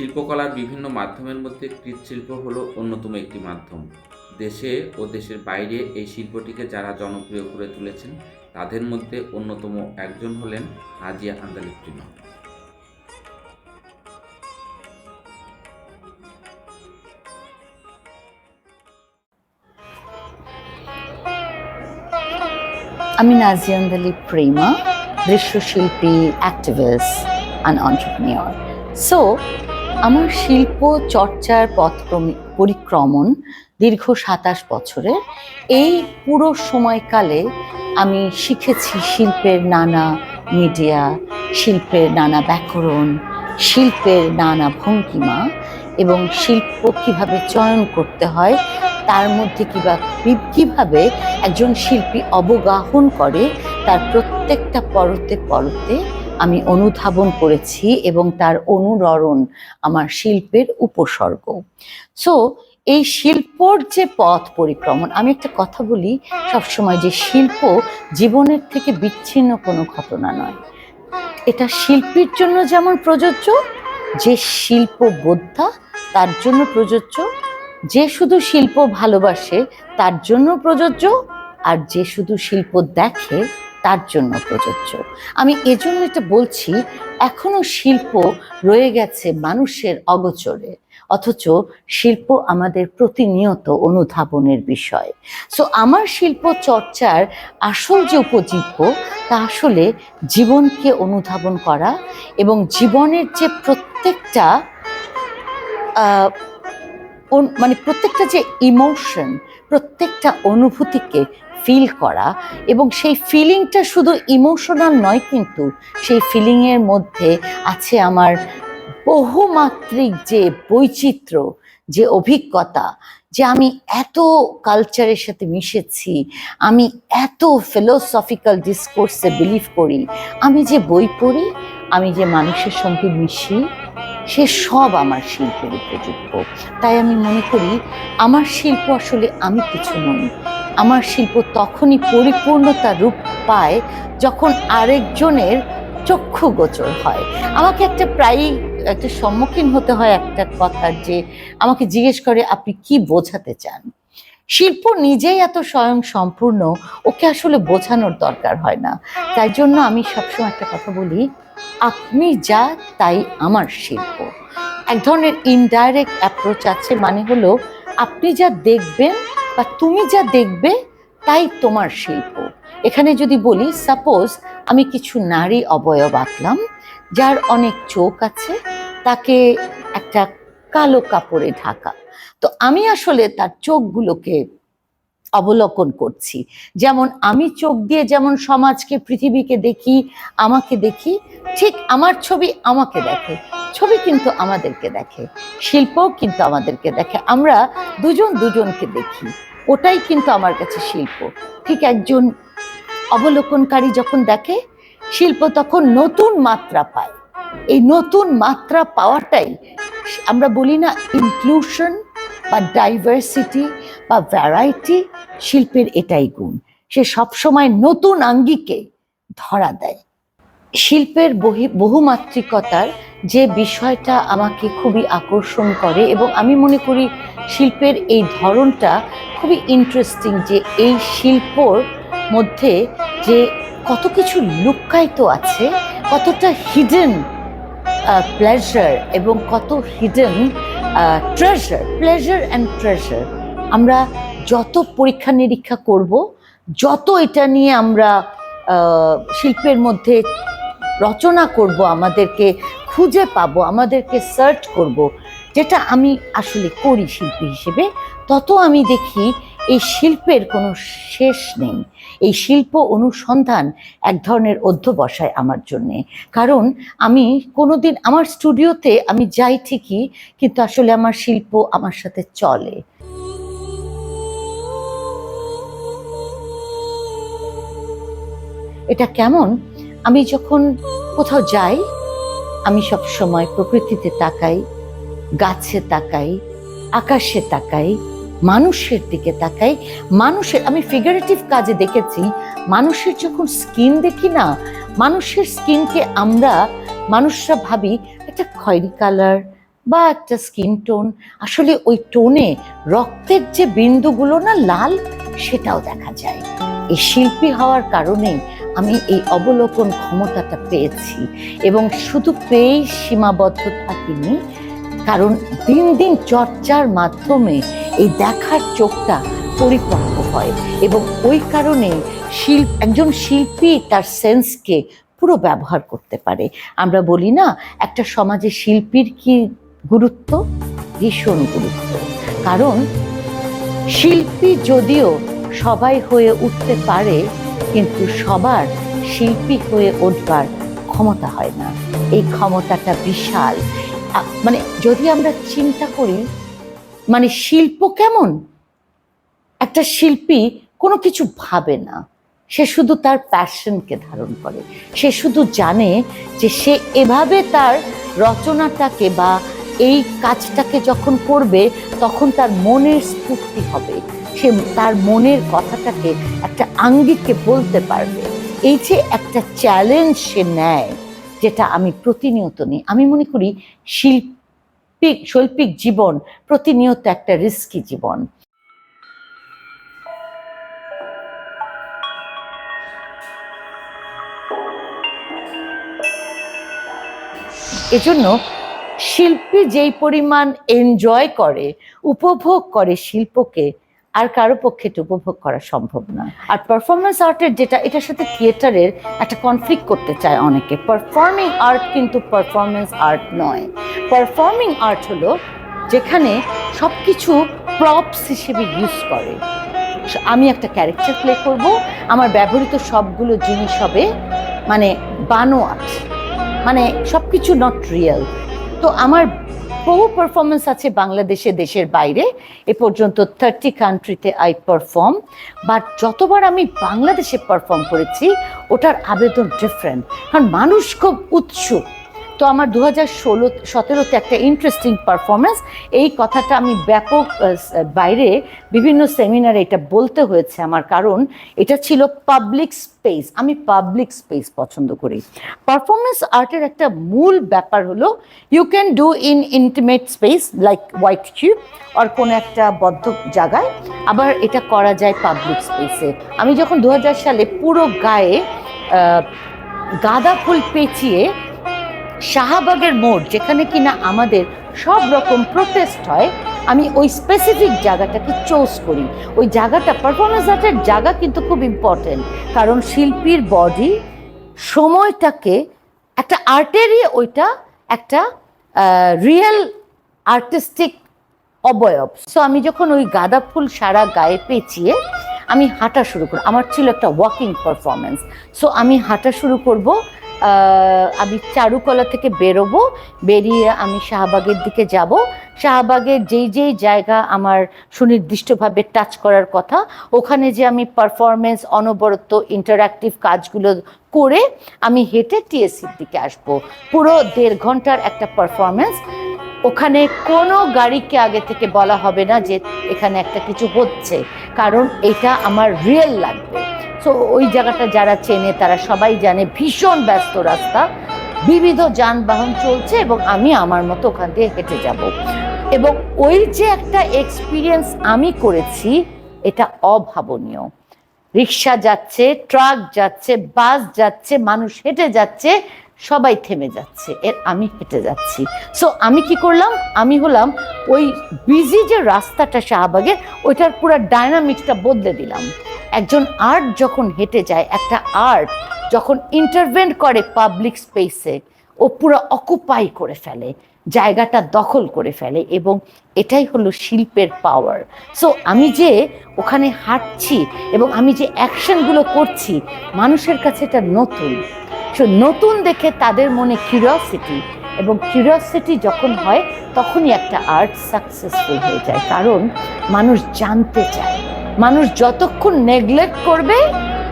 শিল্পকলার বিভিন্ন মাধ্যমের মধ্যে কৃৎশিল্প হলো অন্যতম একটি মাধ্যম। দেশে ও দেশের বাইরে এই শিল্পটিকে যারা জনপ্রিয় করে তুলেছেন, তাদের মধ্যে অন্যতম একজন হলেন নাজিয়া আন্দালি প্রিমা আমি নাজিয়ান্দালি প্রেমা, দৃশ্যশিল্পী অ্যাক্টিভিস্ট অ্যান্ড অন্টারপ্রিনিয়র সো আমার শিল্প, চর্চার পথ পরিক্রমণ দীর্ঘ সাতাশ বছরের এই পুরো সময়কালে আমি শিখেছি শিল্পের নানা মিডিয়া, শিল্পের নানা ব্যাকরণ, শিল্পের নানা ভঙ্গিমা এবং শিল্প কীভাবে চয়ন করতে হয়, তার মধ্যে কিবা কীভাবে একজন শিল্পী অবগাহন করে তার প্রত্যেকটা পরতে পরতে আমি অনুধাবন করেছি এবং তার অনুরণ আমার শিল্পের উপসর্গ। সো এই শিল্পর যে পথ পরিক্রমণ, আমি একটা কথা বলি, সবসময় যে শিল্প জীবনের থেকে বিচ্ছিন্ন কোনো ঘটনা নয়। এটা শিল্পীর জন্য যেমন প্রযোজ্য, যে শিল্প বোদ্ধা তার জন্য প্রযোজ্য, যে শুধু শিল্প ভালোবাসে তার জন্য প্রযোজ্য, আর যে শুধু শিল্প দেখে তার জন্য প্রযোজ্য। আমি এজন্য এটা বলছি, এখনও শিল্প রয়ে গেছে মানুষের অগোচরে, অথচ শিল্প আমাদের প্রতিনিয়ত অনুধাবনের বিষয়। সো আমার শিল্প চর্চার আসল যে উপজীব্য, তা আসলে জীবনকে অনুধাবন করা এবং জীবনের যে প্রত্যেকটা মানে প্রত্যেকটা যে ইমোশন প্রত্যেকটা অনুভূতিকে ফিল করা এবং সেই ফিলিংটা শুধু ইমোশনাল নয় কিন্তু সেই ফিলিংয়ের মধ্যে আছে আমার বহুমাত্রিক যে বৈচিত্র্য, যে অভিজ্ঞতা, যে আমি এত কালচারের সাথে মিশেছি, আমি এত ফিলোসফিক্যাল ডিসকোর্সে বিলিভ করি, আমি যে বই পড়ি, আমি যে মানুষের সঙ্গে মিশি, সে সব আমার শিল্পের উপযুক্ত। তাই আমি মনে করি, আমার শিল্প আসলে আমি কিছু নই আমার শিল্প তখনই পরিপূর্ণতা রূপ পায় যখন আরেকজনের চক্ষু গোচর হয়। আমাকে একটা প্রায়ই একটা সম্মুখীন হতে হয় একটা কথার যে, আমাকে জিজ্ঞেস করে, আপনি কি বোঝাতে চান? শিল্প নিজেই এত স্বয়ং সম্পূর্ণ, ওকে আসলে বোঝানোর দরকার হয় না। তাই জন্য আমি সবসময় একটা কথা বলি, আপনি যা, তাই আমার শিল্প। এক ধরনের ইনডাইরেক্ট অ্যাপ্রোচ আছে মানে হলো, আপনি যা দেখবেন বা তুমি যা দেখবে, তাই তোমার শিল্প। এখানে যদি বলি সাপোজ আমি কিছু নারী অবয়ব আঁকলাম, যার অনেক চোখ আছে, তাকে একটা কালো কাপড়ে ঢাকা। তো আমি আসলে তার চোখগুলোকে অবলোকন করছি। যেমন আমি চোখ দিয়ে যেমন সমাজকে, পৃথিবীকে দেখি, আমাকে দেখি, ঠিক আমার ছবি আমাকে দেখে, ছবি কিন্তু আমাদেরকে দেখে, শিল্পও কিন্তু আমাদেরকে দেখে। আমরা দুজন দুজনকে দেখি। ওটাই কিন্তু আমার কাছে শিল্প। ঠিক একজন অবলোকনকারী যখন দেখে, শিল্প তখন নতুন মাত্রা পায়। এই নতুন মাত্রা পাওয়াটাই আমরা বলি না ইনক্লুশন বা ডাইভার্সিটি বা ভ্যারাইটি শিল্পের এটাই গুণ। সে সবসময় নতুন আঙ্গিকে ধরা দেয়। শিল্পের বহি, বহুমাত্রিকতার যে বিষয়টা আমাকে খুবই আকর্ষণ করে এবং আমি মনে করি শিল্পের এই ধরনটা খুবই ইন্টারেস্টিং যে এই শিল্পর মধ্যে যে কত কিছু লুক্কায়িত আছে, কতটা হিডেন প্লেজার এবং কত hidden treasure pleasure and treasure আমরা যত পরীক্ষা নিরীক্ষা করব, যত এটা নিয়ে আমরা শিল্পের মধ্যে রচনা করব, আমাদেরকে খুঁজে পাব, আমাদেরকে সার্চ করব। যেটা আমি আসলে করি শিল্পী হিসেবে, তত আমি দেখি এই শিল্পের কোনো শেষ নেই। এই শিল্প অনুসন্ধান এক ধরনের অধ্যবসায় আমার জন্যে। কারণ আমি কোনোদিন, আমার স্টুডিওতে আমি যাই ঠিকই, কিন্তু আসলে আমার শিল্প আমার সাথে চলে। এটা কেমন? আমি যখন কোথাও যাই, আমি সব সময় প্রকৃতিতে তাকাই, গাছে তাকাই, আকাশে তাকাই, মানুষের দিকে তাকাই। মানুষের, আমি ফিগারেটিভ কাজে দেখেছি, মানুষের যখন স্কিন দেখি না, মানুষের স্কিনকে আমরা, মানুষরা ভাবি একটা খয়েরি কালার বা একটা স্কিন টোন আসলে ওই টোনে রক্তের যে বিন্দুগুলো না লাল, সেটাও দেখা যায়। এই শিল্পী হওয়ার কারণে আমি এই অবলোকন ক্ষমতাটা পেয়েছি এবং শুধু পেয়েই সীমাবদ্ধ থাকিনি, কারণ দিন দিন চর্চার মাধ্যমে এই দেখার চোখটা পরিপক্ক হয় এবং ওই কারণে শিল্প একজন শিল্পী তার সেন্সকে পুরো ব্যবহার করতে পারে। আমরা বলি না, একটা সমাজে শিল্পীর কি গুরুত্ব? ভীষণ গুরুত্ব। কারণ শিল্পী যদিও সবাই হয়ে উঠতে পারে কিন্তু সবার শিল্পী হয়ে উঠবার ক্ষমতা হয় না। এই ক্ষমতাটা বিশাল। মানে যদি আমরা চিন্তা করি মানে শিল্প কেমন? একটা শিল্পী কোনো কিছু ভাবে না। সে শুধু তার প্যাশনকে ধারণ করে। সে শুধু জানে যে সে এভাবে তার রচনাটাকে বা এই কাজটাকে যখন করবে, তখন তার মনের স্ফূর্তি হবে। সে তার মনের কথাটাকে একটা আঙ্গিককে বলতে পারবে। এই যে একটা চ্যালেঞ্জ সে নেয়, যেটা আমি প্রতিনিয়ত নিই। আমি মনে করি শিল্পিক শৈল্পিক জীবন প্রতিনিয়ত একটা রিস্কি জীবন। এজন্য শিল্পী যেই পরিমাণ এনজয় করে, উপভোগ করে শিল্পকে আর কারও পক্ষে এটা উপভোগ করা সম্ভব নয় আর পারফরমেন্স আর্টের যেটা, এটার সাথে থিয়েটারের একটা কনফ্লিক্ট করতে চায় অনেকে। পারফর্মিং আর্ট কিন্তু পারফরমেন্স আর্ট নয়। পারফর্মিং আর্ট হলো যেখানে সব কিছু প্রপস হিসেবে ইউজ করে। আমি একটা ক্যারেক্টার প্লে করব, আমার ব্যবহৃত সবগুলো জিনিস হবে মানে বানোয়াট। মানে সব কিছু নট রিয়েল তো আমার বহু পারফরমেন্স আছে বাংলাদেশে, দেশের বাইরে। এ পর্যন্ত থার্টি কান্ট্রিতে আই পারফর্ম বাট যতবার আমি বাংলাদেশে পারফর্ম করেছি, ওটার আবেদন ডিফারেন্ট কারণ মানুষ খুব উৎসুক। তো আমার দু হাজার ষোলো, সতেরোতে একটা ইন্টারেস্টিং পারফরমেন্স এই কথাটা আমি ব্যাপক বাইরে বিভিন্ন সেমিনারে এটা বলতে হয়েছে আমার, কারণ এটা ছিল পাবলিক স্পেস আমি পাবলিক স্পেস পছন্দ করি। পারফরমেন্স আর্টের একটা মূল ব্যাপার হলো you can do in intimate space like white cube আর কোনো একটা বদ্ধ জায়গায়। আবার এটা করা যায় পাবলিক স্পেসে আমি যখন দু হাজার সালে পুরো গায়ে গাঁদা ফুল পেঁচিয়ে শাহবাগের মোড়, যেখানে কিনা আমাদের সব রকম প্রোটেস্ট হয়, আমি ওই স্পেসিফিক জায়গাটাকে চোজ করি। ওই জায়গাটা পারফরমেন্স আর্টের জায়গা কিন্তু খুব ইম্পর্টেন্ট কারণ শিল্পীর বডি সময়টাকে একটা আর্টেরই ওইটা একটা রিয়েল আর্টিস্টিক অবয়ব। সো আমি যখন ওই গাঁদা ফুল সারা গায়ে পেঁচিয়ে আমি হাঁটা শুরু করি, আমার ছিল একটা ওয়াকিং পারফরমেন্স সো আমি হাঁটা শুরু করব আমি চারুকলা থেকে বেরোবো, বেরিয়ে আমি শাহবাগের দিকে যাব। শাহবাগের যেই যেই জায়গা আমার সুনির্দিষ্টভাবে টাচ করার কথা, ওখানে যে আমি পারফরমেন্স অনবরত ইন্টারাক্টিভ কাজগুলো করে আমি হেঁটে টিএসসির দিকে আসব। পুরো দেড় ঘণ্টার একটা পারফরমেন্স ওখানে কোনো গাড়িকে আগে থেকে বলা হবে না যে এখানে একটা কিছু হচ্ছে, কারণ এটা আমার রিয়েল লাগবে। সো ওই জায়গাটা যারা চেনে তারা সবাই জানে ভীষণ ব্যস্ত রাস্তা। বিবিধ যানবাহন চলছে এবং আমি আমার মতো ওখান দিয়ে হেঁটে যাব। এবং ওই যে একটা এক্সপিরিয়েন্স আমি করেছি, এটা অভাবনীয়। রিক্সা যাচ্ছে ট্রাক যাচ্ছে বাস যাচ্ছে, মানুষ হেঁটে যাচ্ছে সবাই থেমে যাচ্ছে, এর আমি হেঁটে যাচ্ছি। সো আমি কি করলাম? আমি হলাম ওই বিজি যে রাস্তাটা শাহবাগের ওইটার পুরো ডায়নামিক্সটা বদলে দিলাম। একজন আর্ট যখন হেঁটে যায়, একটা আর্ট যখন ইন্টারভেন্ট করে পাবলিক স্পেসে ও পুরো অকুপাই করে ফেলে, জায়গাটা দখল করে ফেলে এবং এটাই হলো শিল্পের পাওয়ার সো আমি যে ওখানে হাঁটছি এবং আমি যে অ্যাকশনগুলো করছি, মানুষের কাছে এটা নতুন। সো নতুন দেখে তাদের মনে কিউরিয়াসিটি এবং কিউরিয়াসিটি যখন হয়, তখনই একটা আর্ট সাকসেসফুল হয়ে যায়। কারণ মানুষ জানতে চায়। মানুষ যতক্ষণ নেগলেক্ট করবে,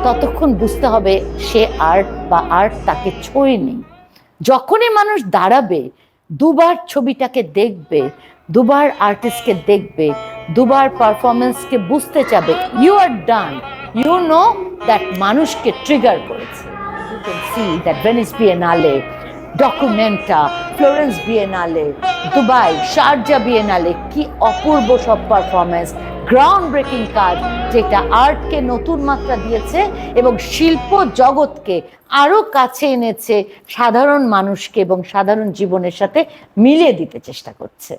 ততক্ষণ বুঝতে হবে সে আর্ট বা আর্ট তাকে ছোঁয়নি যখনই মানুষ দাঁড়াবে, দুবার ছবিটাকে দেখবে, দুবার আর্টিস্টকে দেখবে, দুবার পারফরমেন্সকে বুঝতে চাবে you are done you know that মানুষকে ট্রিগার করেছে। Can see that Venice Biennale Documenta Florence Biennale Dubai Sharjah Biennale কি অপূর্ব সব পারফরমেন্স গ্রাউন্ড ব্রেকিং কাজ, যেটা আর্টকে নতুন মাত্রা দিয়েছে এবং শিল্প জগৎকে আরও কাছে এনেছে সাধারণ মানুষকে এবং সাধারণ জীবনের সাথে মিলিয়ে দিতে চেষ্টা করছে।